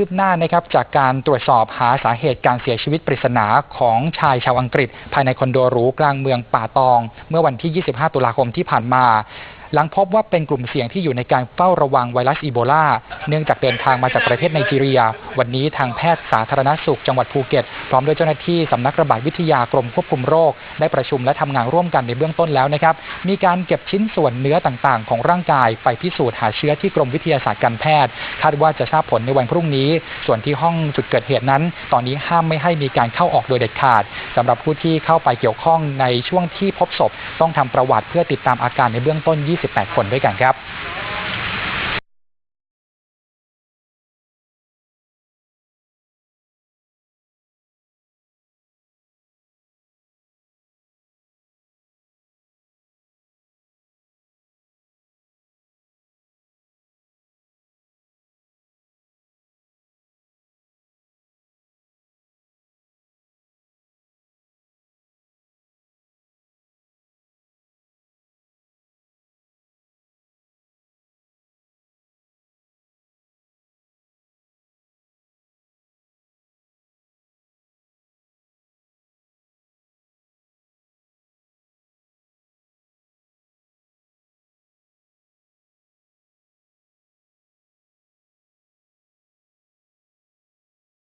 คืบหน้านะครับจากการตรวจสอบหาสาเหตุการเสียชีวิตปริศนาของชายชาวอังกฤษ ภายในคอนโดหรูกลางเมืองป่าตอง เมื่อวันที่ 25 ตุลาคมที่ผ่านมา หลังพบว่าเป็นกลุ่มเสี่ยงที่อยู่ในการเฝ้าระวังไวรัสอีโบลา เนื่องจากเดินทางมาจากประเทศไนจีเรีย วันนี้ทางแพทย์สาธารณสุขจังหวัดภูเก็ต พร้อมด้วยเจ้าหน้าที่สำนักระบาดวิทยากรมควบคุมโรค ได้ประชุมและทำงานร่วมกันในเบื้องต้นแล้วนะครับ มีการเก็บชิ้นส่วนเนื้อต่างๆ ของร่างกาย ไปพิสูจน์หาเชื้อที่กรมวิทยาศาสตร์การแพทย์ คาดว่าจะทราบผลในวันพรุ่งนี้ ส่วนที่ห้องจุดเกิดเหตุนั้น ตอนนี้ห้ามไม่ให้มีการเข้าออกโดยเด็ดขาดสำหรับผู้ที่เข้าไปเกี่ยวข้องในช่วงที่พบศพ ต้องทำประวัติเพื่อติดตามอาการในเบื้องต้น28 คนด้วยกันครับ